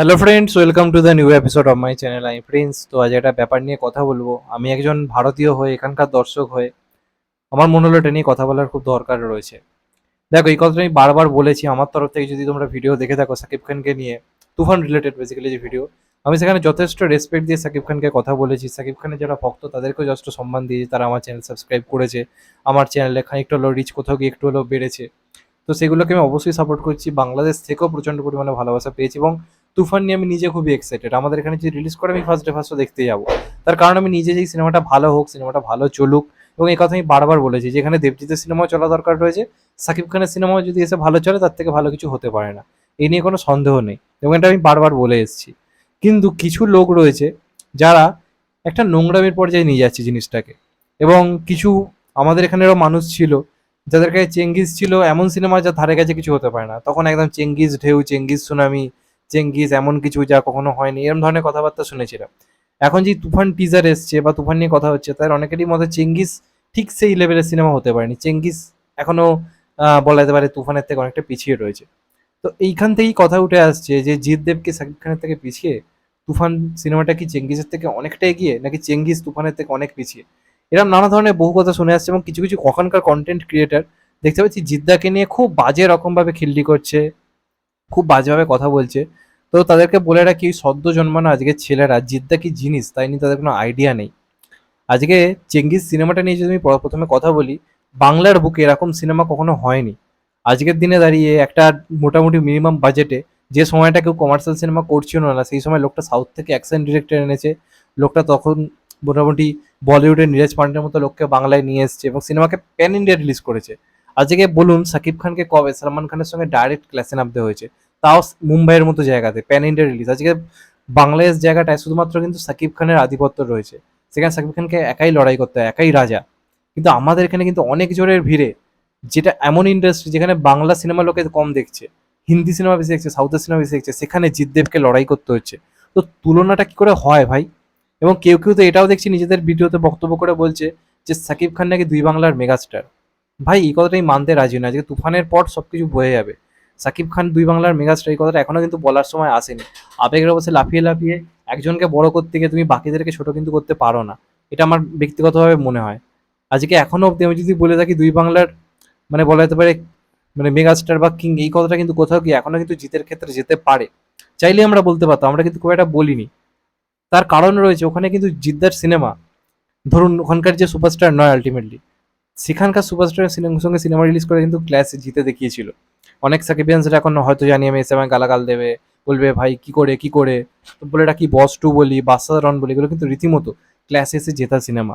Hello friends welcome to the new episode of my channel I Prince তো আজ একটা ব্যাপার নিয়ে কথা বলব। আমি একজন ভারতীয় হয়ে, এখানকার দর্শক হয়ে, আমার মনে হলো এটা নিয়ে কথা বলার খুব দরকার রয়েছে। দেখো, এই কথাটা আমি বারবার বলেছি। আমার তরফ থেকে যদি তোমরা ভিডিও দেখে থাকো সাকিব খানকে নিয়ে, তুফান রিলেটেড বেসিক্যালি যে ভিডিও আমি সেখানে যথেষ্ট রেসপেক্ট দিয়ে সাকিব খানকে কথা বলেছি। সাকিব খানের যারা ভক্ত, তাদেরকেও যথেষ্ট সম্মান দিয়েছি। তারা আমার চ্যানেল সাবস্ক্রাইব করেছে। আমার চ্যানেলে খানিকটা হলো রিচ কোথাও গিয়ে একটু হলেও বেড়েছে। তো সেগুলোকে আমি অবশ্যই সাপোর্ট করছি। বাংলাদেশ থেকেও প্রচণ্ড পরিমাণে ভালোবাসা পেয়েছি এবং তুফান নিয়ে আমি নিজে খুবই এক্সাইটেড আমাদের এখানে যে রিলিজ করে, আমি ফার্স্ট ডে ফার্স্ট দেখতে যাব। তার কারণ আমি নিজে যেই সিনেমাটা ভালো হোক সিনেমাটা ভালো চলুক, এবং এই কথা আমি বারবার বলেছি যেখানে দেবজিতের সিনেমাও চলা দরকার রয়েছে, সাকিব খানের সিনেমাও যদি এসে ভালো চলে, তার থেকে ভালো কিছু হতে পারে না। এই নিয়ে কোনো সন্দেহ নেই, এবং এটা আমি বারবার বলে এসেছি। কিন্তু কিছু লোক রয়েছে, যারা একটা নোংরামের পর্যায়ে নিয়ে যাচ্ছে জিনিসটাকে, এবং কিছু আমাদের এখানেরও মানুষ ছিল যাদের কাছে চেঙ্গিস ছিল, এমন সিনেমা যা ধারে কাছে কিছু হতে পারে না। তখন একদম চেঙ্গিস ঢেউ চেঙ্গিস সুনামি চেঙ্গিস এমন কিছু যা কখনো হয়নি এরকম ধরনের কথাবার্তা শুনেছিলাম। এখন যে তুফান টিজার এসছে বা তুফান নিয়ে কথা হচ্ছে তার অনেকেরই মধ্যে চেঙ্গিস ঠিক সেই লেভেলের সিনেমা হতে পারেনি। চেঙ্গিস এখনও আহ, বলা যেতে পারে তুফানের থেকে অনেকটা পিছিয়ে রয়েছে। তো এইখান থেকেই কথা উঠে আসছে যে জিৎ দেবকে সাকিব খানের থেকে পিছিয়ে তুফান সিনেমাটা কি চেঙ্গিসের থেকে অনেকটা এগিয়ে নাকি চেঙ্গিস তুফানের থেকে অনেক পিছিয়ে? এরকম নানা ধরনের বহু কথা শুনে আসছে এবং কিছু কিছু কখনকার কন্টেন্ট ক্রিয়েটার দেখতে পাচ্ছি জিদ্দাকে নিয়ে খুব বাজে রকমভাবে খিল্লি করছে। খুব বাজেভাবে কথা বলছে। তো তাদেরকে বলে রাখি সদ্য জন্মানো আজকের ছেলেরা, জিদ্দা কি জিনিস? তাই নিয়ে তাদের কোনো আইডিয়া নেই। আজকে চেঙ্গিস সিনেমাটা নিয়ে যদি আমি প্রথমে কথা বলি, বাংলার বুকে এরকম সিনেমা কখনো হয়নি। আজকের দিনে দাঁড়িয়ে একটা মোটামুটি মিনিমাম বাজেটে যে সময়টা কেউ কমার্শিয়াল সিনেমা করছিল না, সেই সময় লোকটা সাউথ থেকে অ্যাকশন ডিরেক্টর এনেছে। লোকটা তখন মোটামুটি বলিউডের নীরজ পান্ডের মতো লোককে বাংলায় নিয়ে এসেছে এবং সিনেমাকে প্যান ইন্ডিয়া রিলিজ করেছে। আজকে বলুন, সাকিব খানকে কবে? সালমান খানের সঙ্গে ডাইরেক্ট ক্লাসে নামতে হয়েছে। তাও মুম্বাইয়ের মতো জায়গাতে প্যান ইন্ডিয়া রিলিজ আজকে বাংলাদেশ জায়গাটায় শুধুমাত্র কিন্তু সাকিব খানের আধিপত্য রয়েছে। সেখানে সাকিব খানকে একাই লড়াই করতে হয়, একাই রাজা। কিন্তু আমাদের এখানে কিন্তু অনেক জোরের ভিড়ে, যেটা এমন ইন্ডাস্ট্রি যেখানে বাংলা সিনেমা লোকে কম দেখছে, হিন্দি সিনেমা বেশি দেখছে সাউথের সিনেমা বেশি দেখছে, সেখানে জিতদেবকে লড়াই করতে হচ্ছে। তো তুলনাটা কি করে হয় ভাই? এবং কেউ কেউ তো এটাও দেখছি, নিজেদের ভিডিওতে বক্তব্য করে বলছে যে সাকিব খান নাকি দুই বাংলার মেগাস্টার ভাই, এই কথাটাই মানতে রাজি না আজকে তুফানের পর সব কিছু বয়ে যাবে। সাকিব খান দুই বাংলার মেগাস্টার, এই কথাটা এখনও কিন্তু বলার সময় আসেনি। আবেগের অবশ্যই লাফিয়ে লাফিয়ে একজনকে বড় করতে গিয়ে তুমি বাকিদেরকে ছোট কিন্তু করতে পারো না। এটা আমার ব্যক্তিগতভাবে মনে হয়। আজকে এখনও অব্দি আমি যদি বলে থাকি দুই বাংলার মানে বলা যেতে পারে মানে মেগাস্টার বা কিং, এই কথাটা কিন্তু কোথাও গিয়ে এখনও কিন্তু জিতের ক্ষেত্রে যেতে পারে। চাইলে আমরা বলতে পারতাম, আমরা কিন্তু খুব একটা বলিনি। তার কারণ রয়েছে, ওখানে কিন্তু জিদ্দার সিনেমা, ধরুন ওখানকার যে সুপারস্টার নয় আলটিমেটলি সেখানকার সুপারস্টারের সঙ্গে সিনেমা রিলিজ করে কিন্তু ক্লাস জিতে দেখিয়েছিল। অনেক সাকিবিয়ান্সরা এখন হয়তো জানি আমি এসে আমায় গালাগাল দেবে, বলবে, ভাই, কি করে কি করে? বলে, এটা কি বস টু বলি বাদশা রন বলি? এগুলো কিন্তু রীতিমতো ক্লাসে এসে জেতা সিনেমা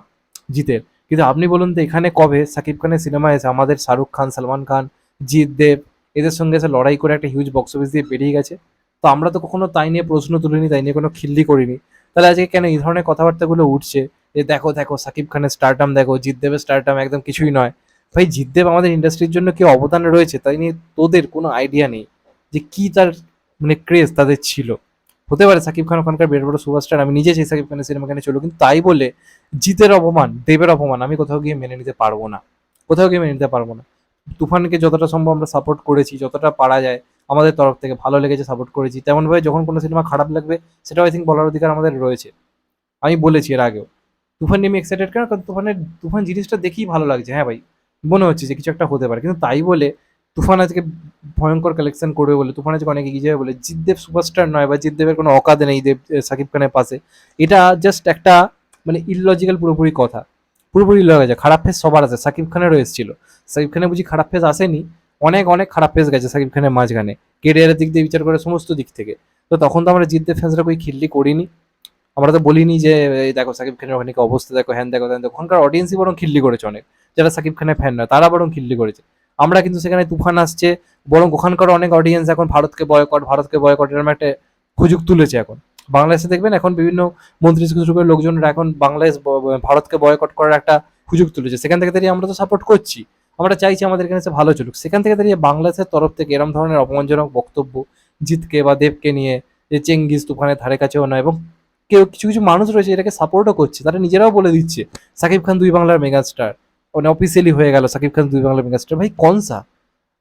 জিতের কিন্তু আপনি বলুন তো, এখানে কবে সাকিব খানের সিনেমা এসে আমাদের শাহরুখ খান, সালমান খান, জিৎ দেব, এদের সঙ্গে এসে লড়াই করে একটা হিউজ বক্স অফিস দিয়ে বেরিয়ে গেছে? তো আমরা তো কখনো তাই নিয়ে প্রশ্ন তুলিনি, তাই নিয়ে কোনো খিল্লি করিনি। তাহলে আজকে কেন এই ধরনের কথাবার্তাগুলো উঠছে? যে দেখো দেখো, সাকিব খানের স্টারটাম দেখো, জিৎ দেবের একদম কিছুই নয়। ভাই, জিৎ দেব আমাদের ইন্ডাস্ট্রির জন্য কি অবদান রয়েছে, তাই নিয়ে তোদের কোনো আইডিয়া নেই যে কি তার মানে ক্রেজ তাদের ছিল। হতে পারে সাকিব খান ওখানকার বেড় বড় সুপারস্টার আমি নিজে সেই সাকিব খানের সিনেমা চলো কিন্তু তাই বলে জিতের অপমান, দেবের অপমান, আমি কোথাও গিয়ে মেনে নিতে পারব না। কোথাও গিয়ে মেনে নিতে পারব না। তুফানকে যতটা সম্ভব আমরা সাপোর্ট করেছি, যতটা পারা যায়, আমাদের তরফ থেকে ভালো লেগেছে সাপোর্ট করেছি। তেমনভাবে যখন কোনো সিনেমা খারাপ লাগবে, সেটাও আই থিঙ্ক বলার অধিকার আমাদের রয়েছে। আমি বলেছি এর আগেও। তুফান নিয়ে আমি এক্সাইটেড কেন? কারণ তুফানের, তুফান জিনিসটা দেখেই ভালো লাগছে। হ্যাঁ ভাই, মনে হচ্ছে যে কিছু একটা হতে পারে। কিন্তু তাই বলে তুফান আজকে ভয়ঙ্কর কালেকশন করবে বলে, তুফান আজকে অনেক এগিয়ে যাবে বলে জিদ্দেব সুপারস্টার নয় বা জিতদেবের কোনো অকাদে নেই দেব সাকিব খানের পাশে। এটা জাস্ট একটা মানে ইললজিক্যাল পুরোপুরি কথা। পুরোপুরি যায় খারাপ ফেস সবার আছে। সাকিব খানেরও এসেছিল। সাকিব খানের বুঝি খারাপ ফেস আসেনি। অনেক অনেক খারাপ ফেস গেছে সাকিব খানের মাঝখানে। কেরিয়ারের দিক দিয়ে বিচার করে সমস্ত দিক থেকে। তো তখন তো আমরা জিদ্দেব ফ্যান্সরা কই খিল্লি করিনি। আমরা তো বলিনি যে, এই দেখো সাকিব খানের ওখানে অবস্থা, দেখো, হ্যান, দেখো দেখো। ওখানকার অডিয়েন্সই বরং খিল্লি করেছে অনেক। যারা সাকিব খানের ফ্যান নয়, তারা বরং খিল্লি করেছে। আমরা কিন্তু সেখানে তুফান আসছে, বরং ওখানকার অনেক অডিয়েন্স এখন ভারতকে বয়কট ভারতকে বয়কট এরকম একটা সুযোগ তুলেছে এখন। বাংলাদেশে দেখবেন এখন বিভিন্ন মন্ত্রী করে লোকজনরা এখন বাংলাদেশ ভারতকে বয়কট করার একটা সুযোগ তুলেছে। সেখান থেকে দাঁড়িয়ে আমরা তো সাপোর্ট করছি। আমরা চাইছি আমাদের এখানে ভালো চলুক। সেখান থেকে দাঁড়িয়ে বাংলাদেশের তরফ থেকে এরকম ধরনের অপমানজনক বক্তব্য জিতকে বা দেবকে নিয়ে, যে চেঙ্গিস তুফানের ধারে কাছেও নয় এবং কেউ কিছু কিছু মানুষ রয়েছে এটাকে সাপোর্টও করছে। তারা নিজেরাও বলে দিচ্ছে, সাকিব খান দুই বাংলার মেগাস্টার মানে অফিসিয়ালি হয়ে গেল সাকিব খান দুই বাংলার মেগাস্টার ভাই কনসা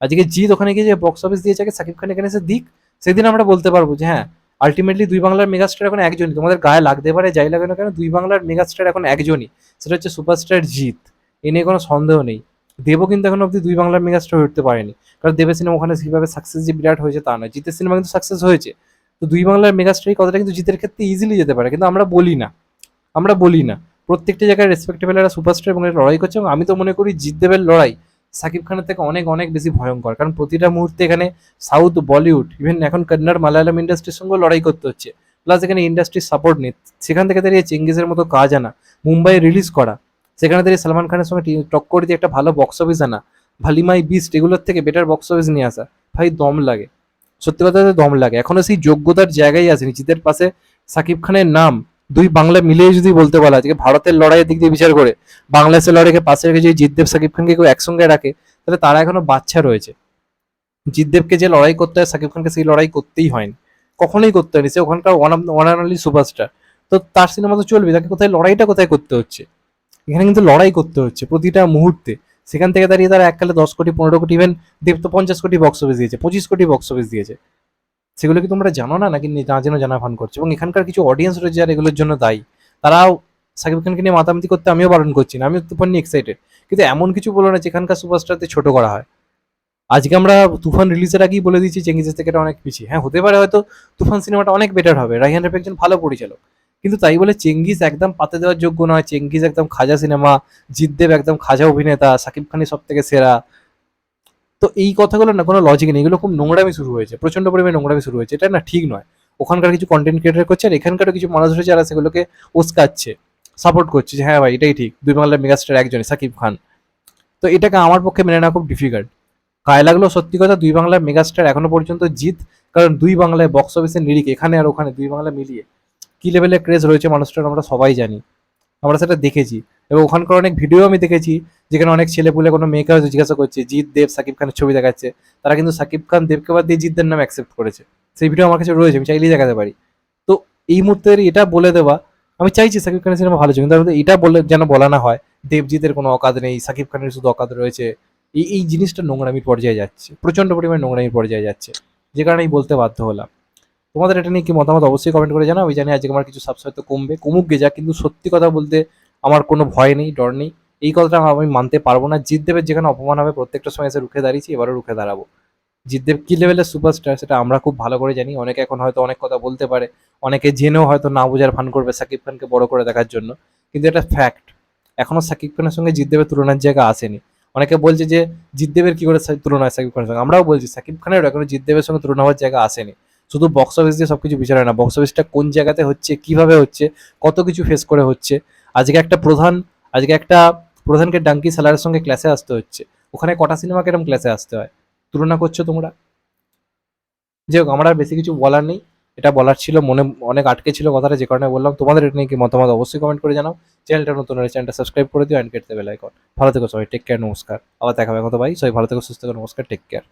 আজকে জিৎ ওখানে গিয়ে যে বক্স অফিস দিয়েছে সাকিব খান এখানে এসে দিক, সেদিন আমরা বলতে পারব যে হ্যাঁ আলটিমেটলি দুই বাংলার মেগাস্টার এখন একজনই। তোমাদের গায়ে লাগতে পারে, যাই লাগে না কেন, দুই বাংলার মেগাস্টার এখন একজনই। সেটা হচ্ছে সুপারস্টার জিৎ। এ নিয়ে কোনো সন্দেহ নেই। দেবও কিন্তু এখন অব্দি দুই বাংলার মেগাস্টার হয়ে উঠতে পারেনি। কারণ দেবের সিনেমা ওখানে সেভাবে সাকসেস যে বিরাট হয়েছে তা নয়। জিতের সিনেমা কিন্তু সাকসেস হয়েছে। তো দুই বাংলার মেগাস্টার কথাটা কিন্তু জিতের ক্ষেত্রে ইজিলি যেতে পারে, কিন্তু আমরা বলি না। আমরা বলি না। প্রত্যেকটা জায়গায় রেসপেক্টেবল একটা সুপারস্টার এবং লড়াই করছে এবং আমি তো মনে করি জিৎ দেবের লড়াই সাকিব খানের থেকে অনেক অনেক বেশি ভয়ঙ্কর। কারণ প্রতিটা মুহূর্তে এখানে সাউথ, বলিউড ইভেন এখন কন্নড়, মালায়ালাম ইন্ডাস্ট্রির সঙ্গে লড়াই করতে হচ্ছে। প্লাস এখানে ইন্ডাস্ট্রির সাপোর্ট নেই। সেখান থেকে দাঁড়িয়ে চেঙ্গিজের মতো কাজ আনা মুম্বাই রিলিজ করা, সেখানে দাঁড়িয়ে সালমান খানের সঙ্গে টক্কর দিয়ে একটা ভালো বক্স অফিস আনা, ভালিমাই বিস্ট এগুলোর থেকে বেটার বক্স অফিস নিয়ে আসা, ভাই দম লাগে। সত্যি কথা দম লাগে। এখনও সেই যোগ্যতার জায়গায় আসেনি জিতের পাশে সাকিব খানের নাম। দুই বাংলা মিলিয়ে যদি বলতে বলা আজকে ভারতের লড়াইয়ের দিক দিয়ে বিচার করে বাংলাদেশের লড়াইকে পাশে রেখে যদি জিতদেব সাকিব খানকে কেউ একসঙ্গে রাখে, তাহলে তারা এখনও বাচ্চা রয়েছে। জিতদেবকে যে লড়াই করতে হয়, সাকিব খানকে সেই লড়াই করতেই হয়নি। কখনোই করতে হয়নি। সে ওখানকার one one and only superstar. তো তার সিনেমা তো চলবে, তাকে কোথায়, লড়াইটা কোথায় করতে হচ্ছে? এখানে কিন্তু লড়াই করতে হচ্ছে প্রতিটা মুহূর্তে। সেখান থেকে দাঁড়িয়ে তারা এককালে দশ কোটি, পনেরো কোটি ইভেন দেব তো পঞ্চাশ কোটি বক্স অফিস দিয়েছে, পঁচিশ কোটি বক্স অফিস দিয়েছে। সেগুলো কি তোমরা জানো না? নাকি না যেন জানা ফান করছে? এবং এখানকার কিছু অডিয়েন্স রয়েছে যারা এগুলোর জন্য দায়ী। তারাও সাকিব খানকে নিয়ে মাতামাতি করতে আমিও বারণ করছি না আমি তুফান নিয়ে এক্সাইটেড কিন্তু এমন কিছু বলো না যেখানকার সুপারস্টারদের ছোট করা হয়। আজকে আমরা তুফান রিলিজের আগেই বলে দিচ্ছি চেঙ্গিজের থেকে এটা অনেক পিছিয়ে। হ্যাঁ হতে পারে হয়তো তুফান সিনেমাটা অনেক বেটার হবে। রাইহান রাফি একজন ভালো পরিচালক। কিন্তু তাই বলে চেঙ্গিজ একদম পাতে দেওয়ার যোগ্য নয়। চেঙ্গিজ একদম খাজা সিনেমা, জিতদেব একদম খাজা অভিনেতা, সাকিব খানের সব থেকে সেরা। তো এই কথাগুলো না কোনো লজিক নেই, এগুলো খুব নোংরামি শুরু হয়েছে প্রচণ্ড পরিমাণে নোংরামি শুরু হয়েছে। এটা না ঠিক নয়। ওখানকার কিছু কন্টেন্ট ক্রিয়েটার করছে আর এখানকারও কিছু মানুষ রয়েছে যারা সেগুলোকে উস্কাচ্ছে সাপোর্ট করছে যে হ্যাঁ ভাই, এটাই ঠিক। দুই বাংলার মেগাস্টার একজনই, সাকিব খান। তো এটাকে আমার পক্ষে মেনে নেওয়া খুব ডিফিকাল্ট গায়ে লাগল সত্যি কথা দুই বাংলার মেগাস্টার এখনও পর্যন্ত জিত, কারণ দুই বাংলায় বক্স অফিসের নিরিখ এখানে আর ওখানে, দুই বাংলা মিলিয়ে। কি লেভেলের ক্রেজ রয়েছে মানুষটার আমরা সবাই জানি। আমরা সেটা দেখেছি। এবং ওখানকার অনেক ভিডিও আমি দেখেছি, যেখানে অনেক ছেলে পুলে কোনো মেয়েকে হয়তো জিজ্ঞাসা করছে, জিৎ দেব, সাকিব খানের ছবি দেখাচ্ছে। তারা কিন্তু সাকিব খান দেবকে বাদ দিয়ে জিতদের নাম অ্যাকসেপ্ট করেছে। সেই ভিডিও আমার কাছে রয়েছে, আমি চাইলেই দেখাতে পারি। তো এই মুহূর্তে এটা বলে দেওয়া, আমি চাইছি সাকিব খানের সিনেমা ভালো কিন্তু এটা বলে যেন বলা না হয় দেবজিতের কোনো অকাদ নেই, সাকিব খানের শুধু অকাদ রয়েছে। এই এই জিনিসটা নোংরামির পর্যায়ে যাচ্ছে, প্রচণ্ড পরিমাণে নোংরামির পর্যায়ে যাচ্ছে, যে কারণে আমি বলতে বাধ্য হলাম। তোমাদের এটা নিয়ে কি মতামত অবশ্যই কমেন্ট করে জানাও। আমি জানি আজকে আমার কিছু সাবস্ক্রাইব তো কমবে, কমুক গে যা, কিন্তু সত্যি কথা বলতে আমার কোনো ভয় নেই, ডর নেই। এই কথাটা আমি মানতে পারব না। জিতদেবের যেখানে অপমান হবে, প্রত্যেকটা সময় এসে রুখে দাঁড়িয়েছি, এবারও রুখে দাঁড়াবো। জিতদেব কি লেভেলের সুপারস্টার সেটা আমরা খুব ভালো করে জানি। অনেকে এখন হয়তো অনেক কথা বলতে পারে, অনেকে জেনেও হয়তো না বোঝার ভান করবে সাকিব খানকে বড় করে দেখার জন্য। কিন্তু এটা ফ্যাক্ট এখনও সাকিব খানের সঙ্গে জিতদেবের তুলনার জায়গা আসেনি। অনেকে বলছে যে, জিতদেবের কি করে তুলনা হয় সাকিব খানের সঙ্গে? আমরাও বলছি, সাকিব খানের এখনও জিতদেবের সঙ্গে তুলনা হওয়ার জায়গা আসেনি। শুধু বক্স অফিস দিয়ে সবকিছু বিচার হয় না বক্স অফিসটা কোন জায়গাতে হচ্ছে, কীভাবে হচ্ছে, কত কিছু ফেস করে হচ্ছে, আজকে একটা প্রধান, আজকে একটা প্রধানকে ডাঙ্কি স্যালারের সঙ্গে ক্লাসে আসতে হচ্ছে, ওখানে কটা সিনেমা কেরম ক্লাসে আসতে হয়? তুলনা করছ তোমরা? যাই হোক, আমার আর বেশি কিছু বলার নেই, এটা বলার ছিল, মনে, অনেক আটকে ছিল কথাটা, যে কারণে বললাম, তোমাদের এটা নিয়ে কি মতামত অবশ্যই কমেন্ট করে জানাও চ্যানেলটা নতুন হলে চ্যানেলটা সাবস্ক্রাইব করে দিও অ্যান্ড কেটে বেল আইকন ভালো থেকো সবাই টেক কেয়ার নমস্কার, আবার দেখা হবে কত ভাই, সবাই ভালো থেকো, সুস্থ নমস্কার টেক কেয়ার